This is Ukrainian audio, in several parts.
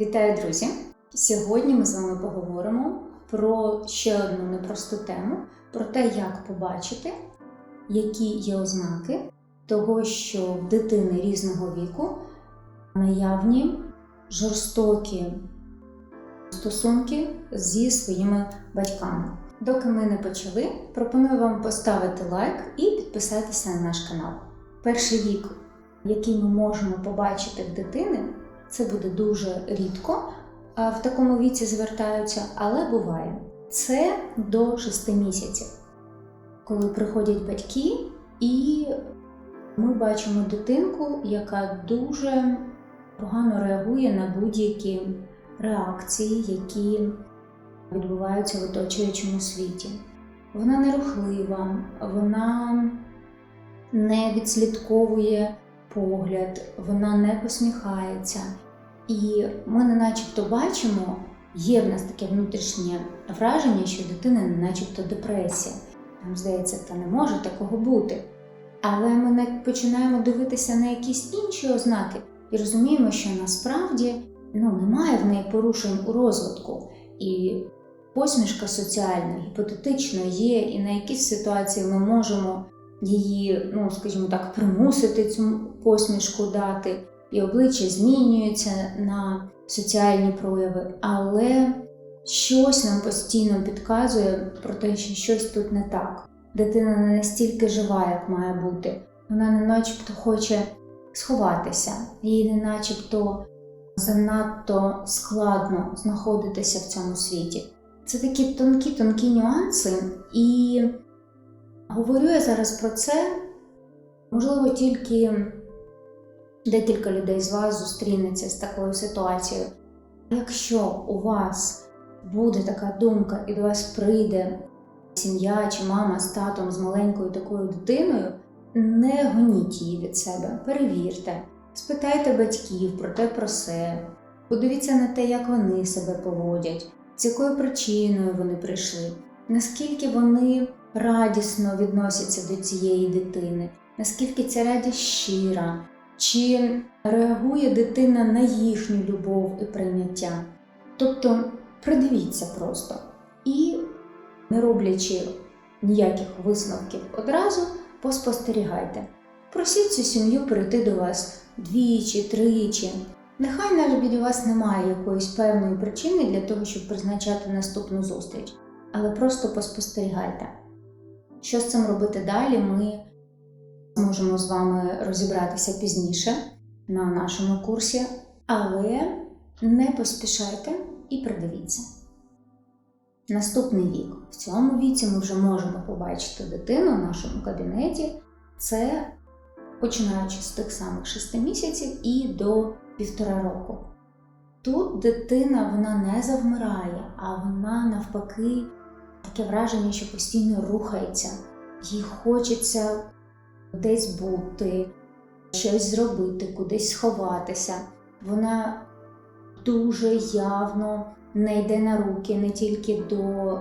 Вітаю, друзі! Сьогодні ми з вами поговоримо про ще одну непросту тему: про те, як побачити, які є ознаки того, що в дитини різного віку наявні жорстокі стосунки зі своїми батьками. Доки ми не почали, пропоную вам поставити лайк і підписатися на наш канал. Перший вік, який ми можемо побачити в дитини, це буде дуже рідко. В такому віці звертаються, але буває. Це до 6 місяців, коли приходять батьки, і ми бачимо дитинку, яка дуже погано реагує на будь-які реакції, які відбуваються в оточуючому світі. Вона нерухлива, вона не відслідковує погляд, вона не посміхається. І ми не начебто бачимо, є в нас таке внутрішнє враження, що дитина не начебто депресія. Нам здається, та не може такого бути. Але ми починаємо дивитися на якісь інші ознаки і розуміємо, що насправді ну, немає в неї порушень у розвитку. І посмішка соціальна, гіпотетично є, і на якісь ситуації ми можемо її, ну скажімо так, примусити цю посмішку дати, і обличчя змінюється на соціальні прояви, але щось нам постійно підказує про те, що щось тут не так. Дитина не настільки жива, як має бути. Вона не начебто хоче сховатися, їй не начебто занадто складно знаходитися в цьому світі. Це такі тонкі-тонкі нюанси, і говорю я зараз про це, можливо, тільки декілька людей з вас зустрінеться з такою ситуацією. Якщо у вас буде така думка, і до вас прийде сім'я чи мама з татом з маленькою такою дитиною, не гоніть її від себе, перевірте, спитайте батьків про те про все, подивіться на те, як вони себе поводять, з якою причиною вони прийшли, наскільки вони радісно відносяться до цієї дитини, наскільки ця радість щира, чи реагує дитина на їхню любов і прийняття. Тобто придивіться просто і, не роблячи ніяких висновків одразу, поспостерігайте. Просіть цю сім'ю прийти до вас двічі, тричі. Нехай навіть від вас немає якоїсь певної причини для того, щоб призначати наступну зустріч, але просто поспостерігайте. Що з цим робити далі, ми зможемо з вами розібратися пізніше на нашому курсі, але не поспішайте і придивіться. Наступний вік. В цьому віці ми вже можемо побачити дитину в нашому кабінеті. Це починаючи з тих самих 6 місяців і до півтора року. Тут дитина вона не завмирає, а вона навпаки таке враження, що постійно рухається, їй хочеться десь бути, щось зробити, кудись сховатися. Вона дуже явно не йде на руки не тільки до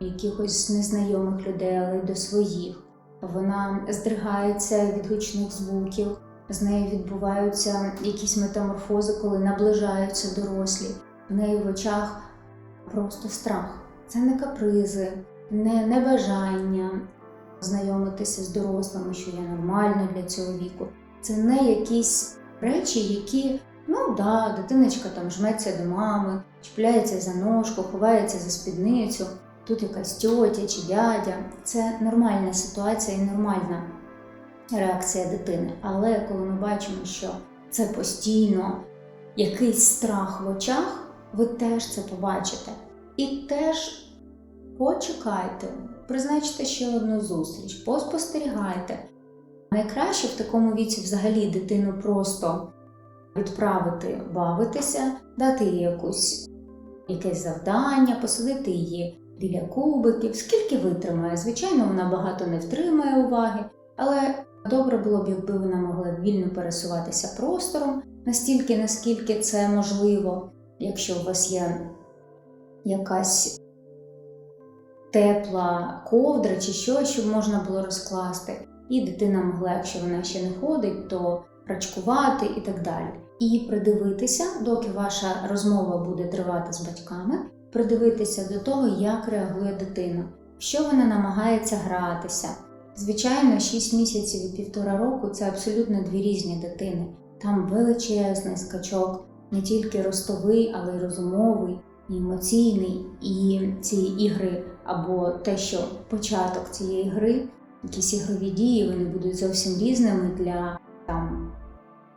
якихось незнайомих людей, але й до своїх. Вона здригається від гучних звуків, з нею відбуваються якісь метаморфози, коли наближаються дорослі. В неї в очах просто страх. Це не капризи, не небажання знайомитися з дорослими, що є нормально для цього віку. Це не якісь речі, які, ну да, дитиночка там жметься до мами, чіпляється за ножку, ховається за спідницю, тут якась тьотя чи дядя. Це нормальна ситуація і нормальна реакція дитини. Але коли ми бачимо, що це постійно якийсь страх в очах, ви теж це побачите. І теж почекайте, призначте ще одну зустріч, поспостерігайте. Найкраще в такому віці взагалі дитину просто відправити бавитися, дати їй якусь, якесь завдання, посадити її біля кубиків, скільки витримає. Звичайно, вона багато не втримає уваги, але добре було б, якби вона могла вільно пересуватися простором, настільки, наскільки це можливо, якщо у вас є якась тепла ковдра чи що, щоб можна було розкласти. І дитина могла, якщо вона ще не ходить, то рачкувати і так далі. І придивитися, доки ваша розмова буде тривати з батьками, придивитися до того, як реагує дитина, що вона намагається гратися. Звичайно, 6 місяців і півтора року це абсолютно дві різні дитини. Там величезний скачок, не тільки ростовий, але й розумовий, і емоційний. І ці ігри, або те, що початок цієї гри, якісь ігрові дії, вони будуть зовсім різними для там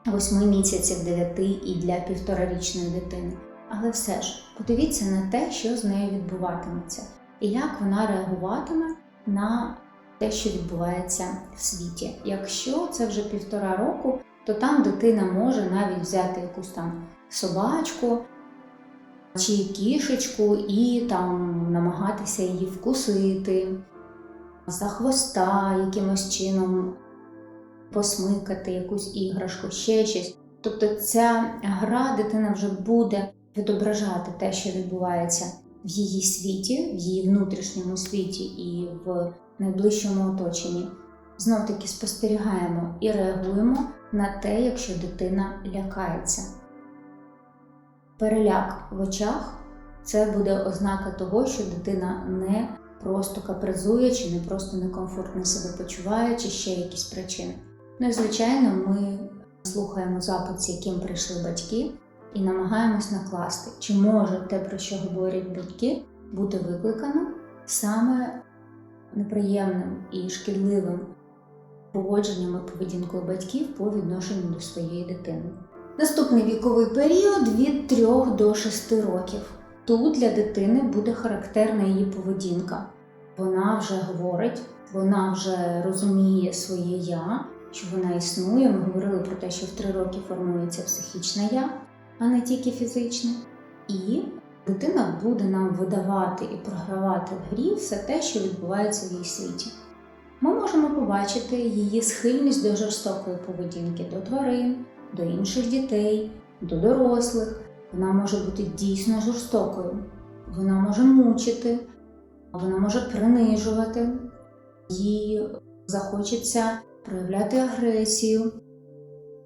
8 місяців, 9 і для півторарічної дитини. Але все ж подивіться на те, що з нею відбуватиметься, і як вона реагуватиме на те, що відбувається в світі. Якщо це вже півтора року, то там дитина може навіть взяти якусь там собачку чи кішечку і там намагатися її вкусити за хвоста якимось чином посмикати якусь іграшку, ще щось. Тобто ця гра дитина вже буде відображати те, що відбувається в її світі, в її внутрішньому світі і в найближчому оточенні. Знов таки спостерігаємо і реагуємо на те, якщо дитина лякається. Переляк в очах це буде ознака того, що дитина не просто капризує, чи не просто некомфортно себе почуває, чи ще якісь причини. Ну і звичайно, ми слухаємо запит, з яким прийшли батьки, і намагаємось накласти, чи може те, про що говорять батьки, бути викликано саме неприємним і шкідливим поводженням і поведінкою батьків по відношенню до своєї дитини. Наступний віковий період від 3 до 6 років. Тут для дитини буде характерна її поведінка. Вона вже говорить, вона вже розуміє своє я, що вона існує. Ми говорили про те, що в 3 роки формується психічне я, а не тільки фізичне. І дитина буде нам видавати і програвати в грі все те, що відбувається в її світі. Ми можемо побачити її схильність до жорстокої поведінки до тварин, до інших дітей, до дорослих. Вона може бути дійсно жорстокою. Вона може мучити, вона може принижувати, їй захочеться проявляти агресію.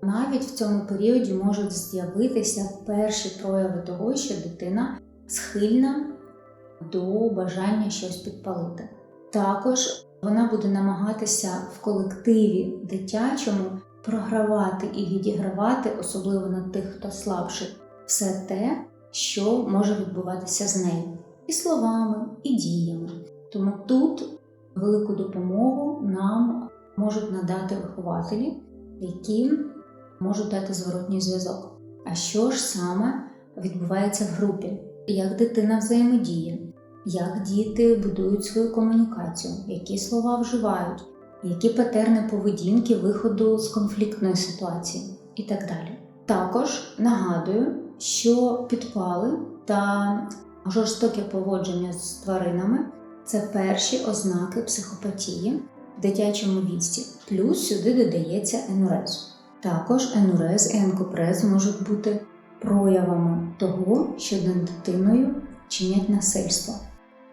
Навіть в цьому періоді можуть з'явитися перші прояви того, що дитина схильна до бажання щось підпалити. Також вона буде намагатися в колективі дитячому програвати і відігравати, особливо на тих, хто слабший, все те, що може відбуватися з нею, і словами, і діями. Тому тут велику допомогу нам можуть надати вихователі, які можуть дати зворотній зв'язок. А що ж саме відбувається в групі? Як дитина взаємодіє, як діти будують свою комунікацію, які слова вживають, які патерни поведінки виходу з конфліктної ситуації і так далі. Також нагадую, що підпали та жорстоке поводження з тваринами це перші ознаки психопатії в дитячому віці, плюс сюди додається енурез. Також енурез і енкопрез можуть бути проявами того, що над дитиною чинять насильство.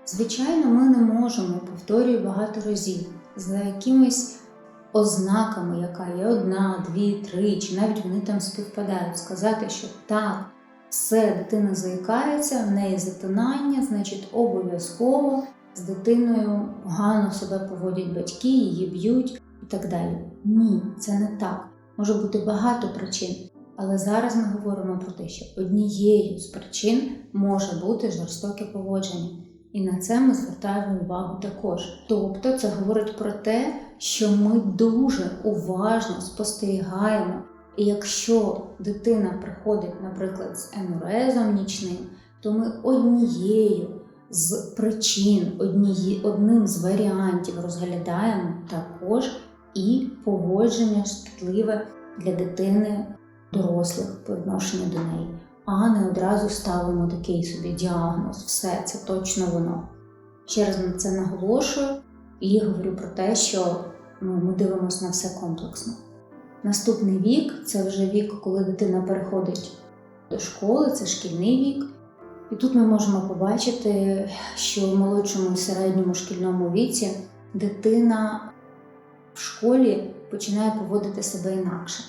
Звичайно, ми не можемо, повторюю багато разів, за якимись ознаками, яка є одна, дві, три, чи навіть вони там співпадають, сказати, що так, все, дитина заїкається, в неї затинання, значить, обов'язково з дитиною погано себе поводять батьки, її б'ють і так далі. Ні, це не так. Може бути багато причин. Але зараз ми говоримо про те, що однією з причин може бути жорстоке поводження. І на це ми звертаємо увагу також. Тобто це говорить про те, що ми дуже уважно спостерігаємо. І якщо дитина приходить, наприклад, з енурезом нічним, то ми однією з причин, одніє, одним з варіантів розглядаємо також і поводження шкідливе для дитини дорослих по відношенню до неї а не одразу ставимо такий собі діагноз. Все, це точно воно. Ще раз на це наголошую і говорю про те, що ну, ми дивимося на все комплексно. Наступний вік це вже вік, коли дитина переходить до школи, це шкільний вік. І тут ми можемо побачити, що в молодшому і середньому шкільному віці дитина в школі починає поводити себе інакше.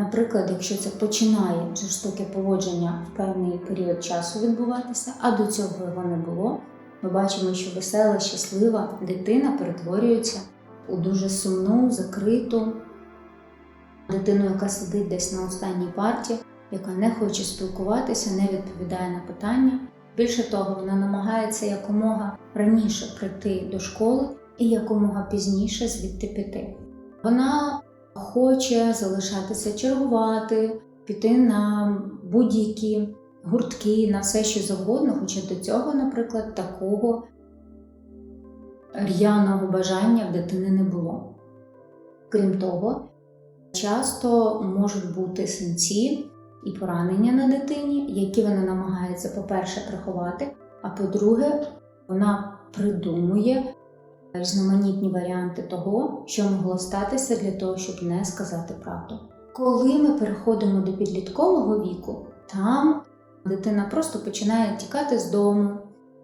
Наприклад, якщо це починає жорстоке поводження в певний період часу відбуватися, а до цього його не було, ми бачимо, що весела, щаслива дитина перетворюється у дуже сумну, закриту дитину, яка сидить десь на останній парті, яка не хоче спілкуватися, не відповідає на питання. Більше того, вона намагається якомога раніше прийти до школи і якомога пізніше звідти піти. Вона хоче залишатися чергувати, піти на будь-які гуртки, на все, що завгодно, хоча до цього, наприклад, такого р'яного бажання в дитини не було. Крім того, часто можуть бути синці і поранення на дитині, які вона намагається, по-перше, приховати, а по-друге, вона придумує різноманітні варіанти того, що могло статися для того, щоб не сказати правду. Коли ми переходимо до підліткового віку, там дитина просто починає тікати з дому.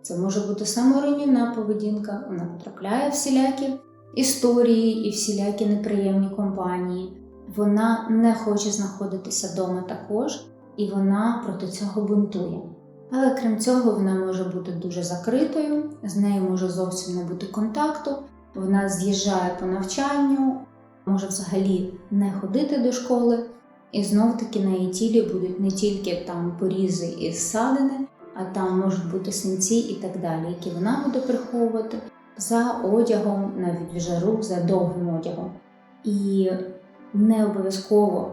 Це може бути саморуйнівна поведінка, вона потрапляє всілякі історії і всілякі неприємні компанії. Вона не хоче знаходитися вдома також, і вона проти цього бунтує. Але крім цього, вона може бути дуже закритою, з нею може зовсім не бути контакту, вона з'їжджає по навчанню, може взагалі не ходити до школи, і знов таки на її тілі будуть не тільки там порізи і ссадини, а там можуть бути синці і так далі, які вона буде приховувати за одягом, навіть в жару, за довгим одягом. І не обов'язково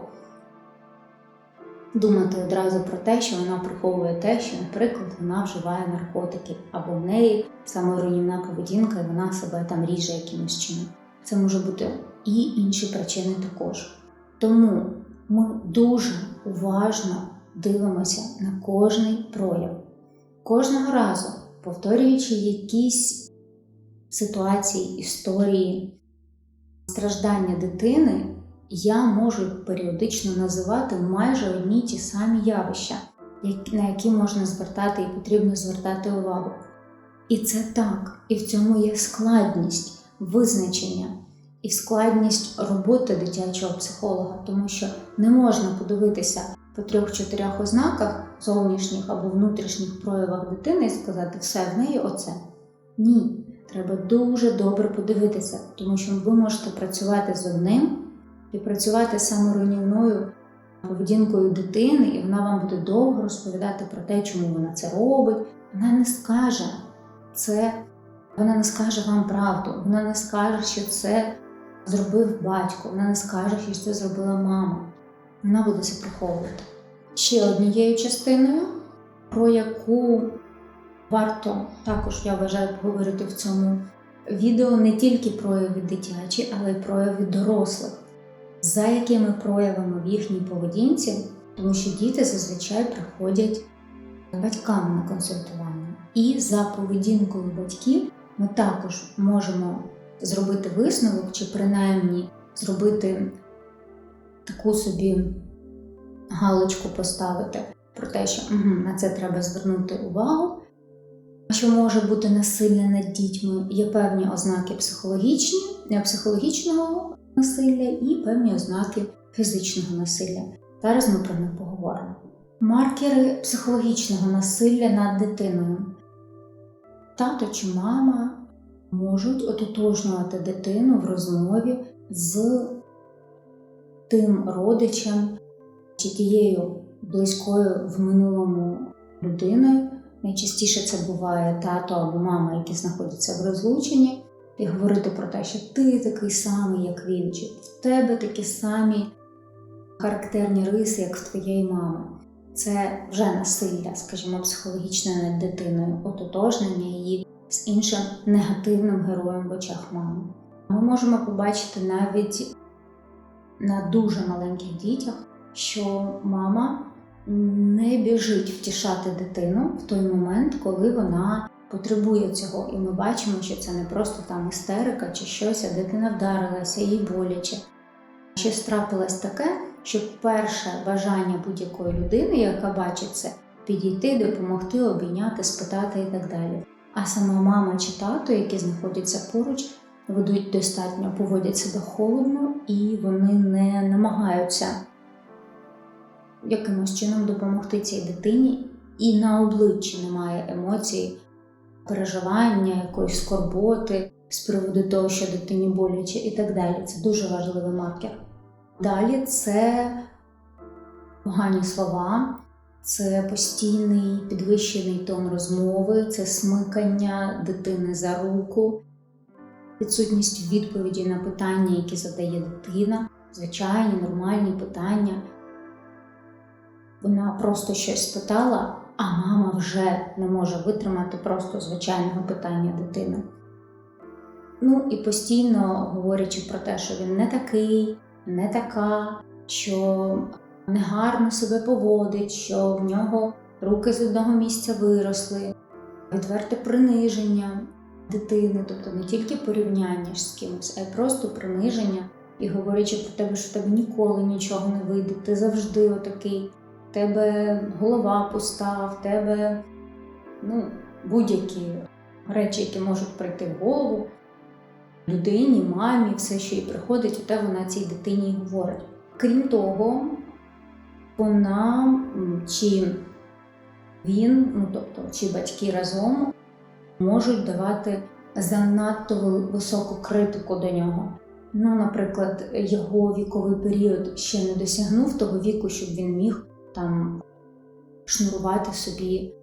думати одразу про те, що вона приховує те, що, наприклад, вона вживає наркотики, або в неї саморуйнівна поведінка, і вона себе там ріже якимось чином. Це може бути і інші причини також. Тому ми дуже уважно дивимося на кожний прояв. Кожного разу, повторюючи якісь ситуації, історії, страждання дитини, я можу періодично називати майже одні ті самі явища, на які можна звертати і потрібно звертати увагу. І це так, і в цьому є складність визначення і складність роботи дитячого психолога, тому що не можна подивитися по трьох-чотирьох ознаках зовнішніх або внутрішніх проявах дитини і сказати, все в неї оце. Ні, треба дуже добре подивитися, тому що ви можете працювати з одним і працювати з саморуйнівною поведінкою дитини, і вона вам буде довго розповідати про те, чому вона це робить. Вона не скаже це, вона не скаже вам правду, вона не скаже, що це зробив батько, вона не скаже, що це зробила мама. Вона буде це приховувати. Ще однією частиною, про яку варто також, я вважаю, поговорити в цьому відео не тільки прояви дитячі, але й прояви дорослих, за якими проявами в їхній поведінці, тому що діти зазвичай приходять батькам на консультування. І за поведінкою батьків ми також можемо зробити висновок, чи принаймні зробити таку собі галочку поставити про те, що угу, на це треба звернути увагу. Що може бути насилля над дітьми, є певні ознаки психологічні, психологічного насилля і певні ознаки фізичного насилля. Зараз ми про них поговоримо. Маркери психологічного насилля над дитиною. Тато чи мама можуть ототожнювати дитину в розмові з тим родичем чи тією близькою в минулому людиною. Найчастіше це буває тато або мама, які знаходяться в розлученні, і говорити про те, що ти такий самий, як він, чи в тебе такі самі характерні риси, як в твоєї мами. Це вже насилля, скажімо, психологічне над дитиною, ототожнення її з іншим негативним героєм в очах мами. Ми можемо побачити навіть на дуже маленьких дітях, що мама не біжить втішати дитину в той момент, коли вона потребує цього. І ми бачимо, що це не просто там істерика чи щось, а дитина вдарилася, їй боляче. Щось трапилось таке, що перше бажання будь-якої людини, яка бачить це, підійти, допомогти, обійняти, спитати і так далі. А сама мама чи тато, які знаходяться поруч, ведуть достатньо, поводять себе холодно і вони не намагаються якимось чином допомогти цій дитині, і на обличчі немає емоцій, переживання, якоїсь скорботи з приводу того, що дитині боляче, і так далі. Це дуже важливий маркер. Далі це погані слова, це постійний підвищений тон розмови, це смикання дитини за руку, відсутність відповіді на питання, які задає дитина, звичайні нормальні питання. Вона просто щось спитала, а мама вже не може витримати просто звичайного питання дитини. Ну і постійно говорячи про те, що він не такий, не така, що негарно себе поводить, що в нього руки з одного місця виросли, відверте приниження дитини, тобто не тільки порівняння з кимось, а й просто приниження, і говорячи про тебе, що тебе ніколи нічого не вийде, ти завжди отакий, тебе голова пуста, в тебе ну, будь-які речі, які можуть прийти в голову. Людині, мамі, все, що їй приходить, те вона цій дитині говорить. Крім того, вона чи він, ну тобто, чи батьки разом можуть давати занадто високу критику до нього. Ну, наприклад, його віковий період ще не досягнув того віку, щоб він міг там шнурувати собі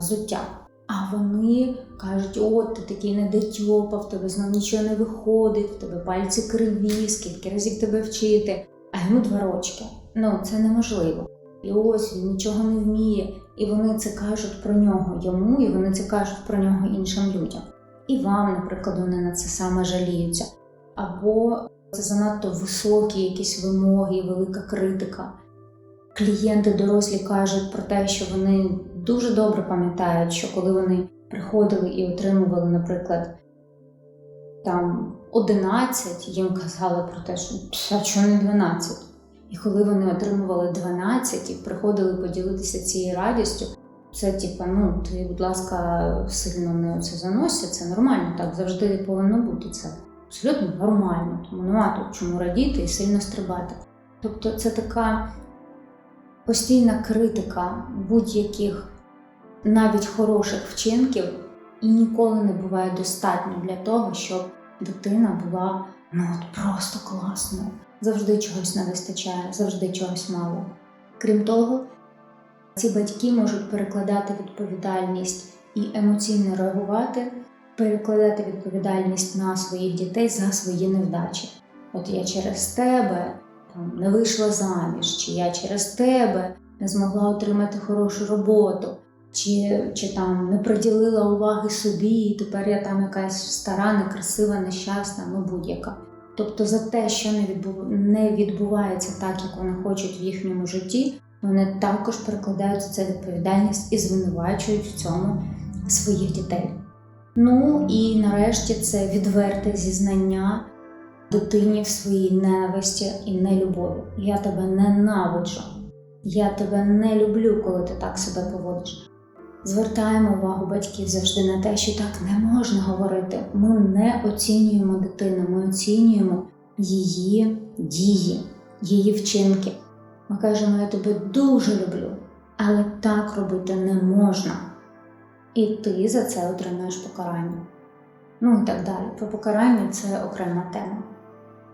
взуття. А вони кажуть, от ти такий недотьопа, в тебе знов нічого не виходить, в тебе пальці криві, скільки разів тебе вчити, а йому два рочки. Ну, це неможливо. І ось він нічого не вміє, і вони це кажуть про нього йому, і вони це кажуть про нього іншим людям. І вам, наприклад, вони на це саме жаліються. Або це занадто високі якісь вимоги, велика критика. Клієнти дорослі кажуть про те, що вони дуже добре пам'ятають, що коли вони приходили і отримували, наприклад, там 11, їм казали про те, що а чого не 12? І коли вони отримували 12 і приходили поділитися цією радістю, це типа, ну ти, будь ласка, сильно не це заносся, це нормально, так завжди повинно бути це. Абсолютно нормально, тому нема тут чому радіти і сильно стрибати. Тобто це така постійна критика будь-яких навіть хороших вчинків і ніколи не буває достатньо для того, щоб дитина була ну от просто класною. Завжди чогось не вистачає, завжди чогось мало. Крім того, ці батьки можуть перекладати відповідальність і емоційно реагувати, перекладати відповідальність на своїх дітей за свої невдачі. От я через тебе там, не вийшла заміж, чи я через тебе не змогла отримати хорошу роботу, чи чи там не приділила уваги собі, і тепер я там якась стара, некрасива, нещасна, ну будь-яка. Тобто за те, що не відбувається так, як вони хочуть в їхньому житті, вони також перекладають це відповідальність і звинувачують в цьому своїх дітей. Ну і нарешті це відверте зізнання дитині в своїй ненависті і нелюбові. Я тебе ненавиджу. Я тебе не люблю, коли ти так себе поводиш. Звертаємо увагу батьків завжди на те, що так не можна говорити. Ми не оцінюємо дитину, ми оцінюємо її дії, її вчинки. Ми кажемо, я тебе дуже люблю, але так робити не можна. І ти за це отримаєш покарання. Ну і так далі. Про покарання це окрема тема.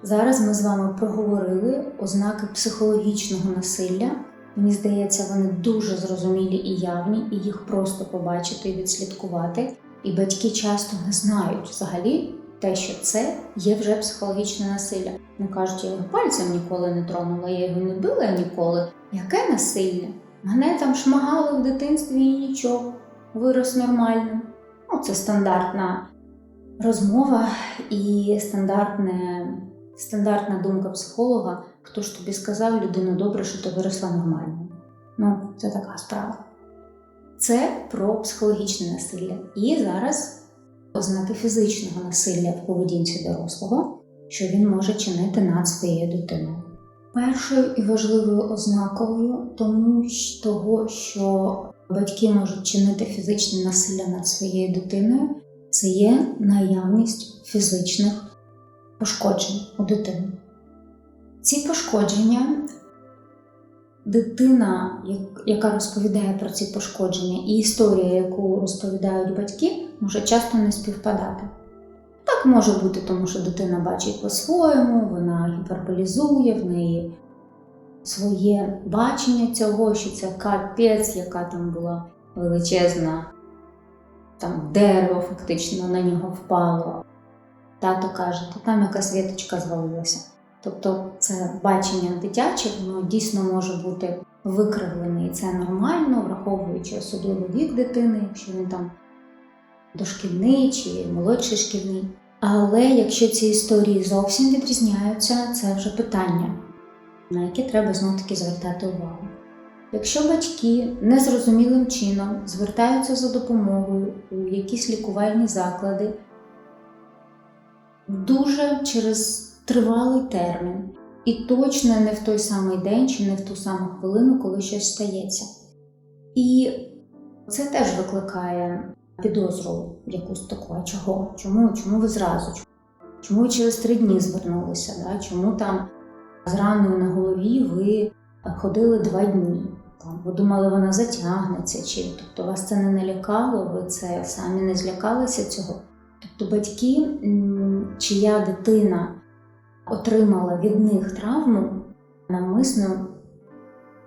Зараз ми з вами проговорили ознаки психологічного насилля. Мені здається, вони дуже зрозумілі і явні, і їх просто побачити і відслідкувати. І батьки часто не знають взагалі те, що це є вже психологічне насилля. Вони кажуть, я його пальцем ніколи не тронула, я його не била ніколи. Яке насилля? Мене там шмагали в дитинстві і нічого, вирос нормально. Ну, Це стандартна розмова і стандартне, стандартна думка психолога. Хто ж тобі сказав, людина добре, що ти виросла нормально? Ну, це така справа. Це про психологічне насилля. І зараз ознаки фізичного насилля в поведінці дорослого, що він може чинити над своєю дитиною. Першою і важливою ознакою тому того, що батьки можуть чинити фізичне насилля над своєю дитиною, це є наявність фізичних пошкоджень у дитини. Ці пошкодження дитина, яка розповідає про ці пошкодження, і історія, яку розповідають батьки, може часто не співпадати. Так може бути, тому що дитина бачить по-своєму, вона гіперболізує, в неї своє бачення цього, що це капець, яка там була величезна, там дерево фактично на нього впало. Тато каже, та там якась віточка звалилася. Тобто це бачення дитяче, воно дійсно може бути викривлене, і це нормально, враховуючи особливо вік дитини, якщо він там дошкільний чи молодший шкільний. Але якщо ці історії зовсім відрізняються, це вже питання, на яке треба знов таки звертати увагу. Якщо батьки незрозумілим чином звертаються за допомогою у якісь лікувальні заклади, дуже через тривалий термін, і точно не в той самий день чи не в ту саму хвилину, коли щось стається. І це теж викликає підозру якусь таку, а чого? Чому? Чому ви зразу? Чому ви через три дні звернулися? Да? Чому там з раною на голові ви ходили два дні? Там, ви думали, вона затягнеться, чи тобто вас це не налякало, ви це самі не злякалися цього? Тобто батьки, чия дитина отримала від них травму, навмисно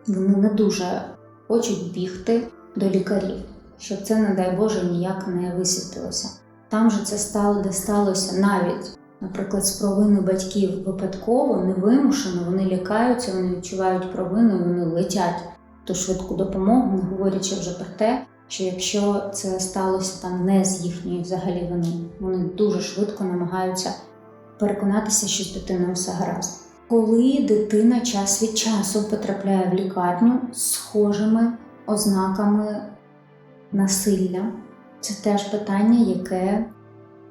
вони не дуже хочуть бігти до лікарів, щоб це, не дай Боже, ніяк не висвітлилося. Там же це стало, де сталося навіть, наприклад, з провини батьків випадково, невимушено, вони лякаються, вони відчувають провину і вони летять ту швидку допомогу, не говорячи вже про те, що якщо це сталося там не з їхньої взагалі вини, вони дуже швидко намагаються переконатися, що з дитиною все гаразд. Коли дитина час від часу потрапляє в лікарню схожими ознаками насилля, це теж питання, яке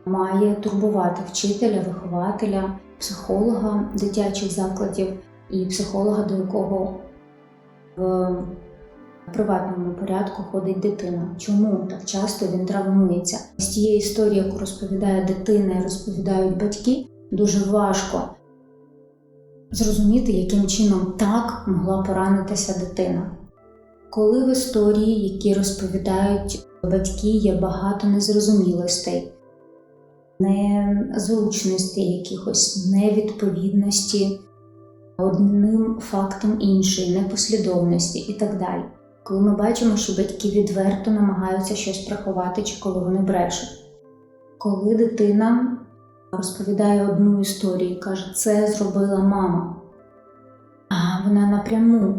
має турбувати вчителя, вихователя, психолога дитячих закладів і психолога, до якого в приватному порядку ходить дитина. Чому так часто він травмується? З тієї історії, яку розповідає дитина і розповідають батьки, дуже важко зрозуміти, яким чином так могла поранитися дитина. Коли в історії, які розповідають батьки, є багато незрозумілостей, незручностей, якихось невідповідності одним фактом іншої, непослідовності і так далі. Коли ми бачимо, що батьки відверто намагаються щось приховати, чи коли вони брешуть. Коли дитина розповідає одну історію і каже, це зробила мама, а вона напряму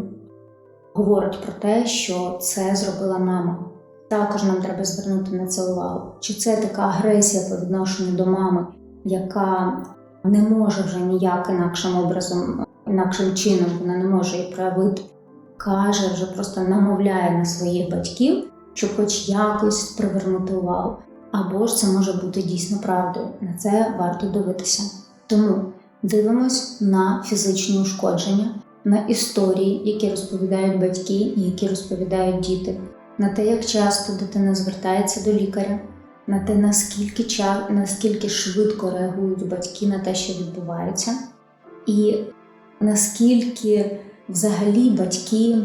говорить про те, що це зробила мама. Також нам треба звернути на це увагу. Чи це така агресія по відношенню до мами, яка не може вже ніяк інакшим образом, інакшим чином вона не може її проявити, каже, вже просто намовляє на своїх батьків, щоб хоч якось привернути увагу. Або ж це може бути дійсно правдою. На це варто дивитися. Тому дивимось на фізичні ушкодження, на історії, які розповідають батьки і які розповідають діти, на те, як часто дитина звертається до лікаря, на те, наскільки ча... наскільки швидко реагують батьки на те, що відбувається, і наскільки взагалі батьки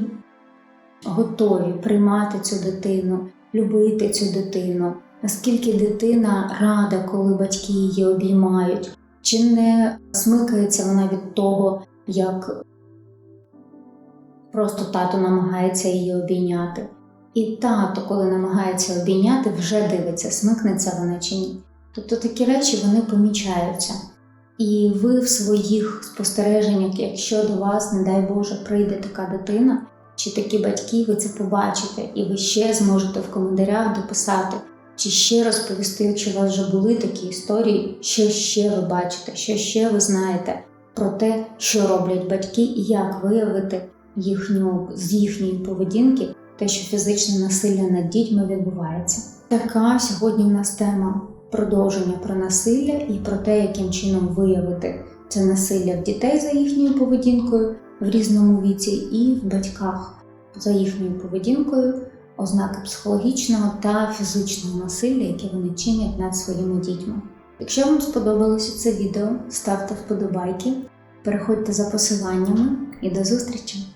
готові приймати цю дитину, любити цю дитину, наскільки дитина рада, коли батьки її обіймають, чи не смикається вона від того, як просто тато намагається її обійняти. І тато, коли намагається обійняти, вже дивиться, смикнеться вона чи ні. Тобто такі речі вони помічаються. І ви в своїх спостереженнях, якщо до вас, не дай Боже, прийде така дитина чи такі батьки, ви це побачите, і ви ще зможете в коментарях дописати, чи ще розповісти, чи у вас вже були такі історії, що ще ви бачите, що ще ви знаєте про те, що роблять батьки, і як виявити їхню з їхньої поведінки те, що фізичне насилля над дітьми відбувається. Така сьогодні в нас тема продовження про насилля і про те, яким чином виявити це насилля в дітей за їхньою поведінкою в різному віці, і в батьках за їхньою поведінкою, ознаки психологічного та фізичного насилля, які вони чинять над своїми дітьми. Якщо вам сподобалося це відео, ставте вподобайки, переходьте за посиланнями і до зустрічі!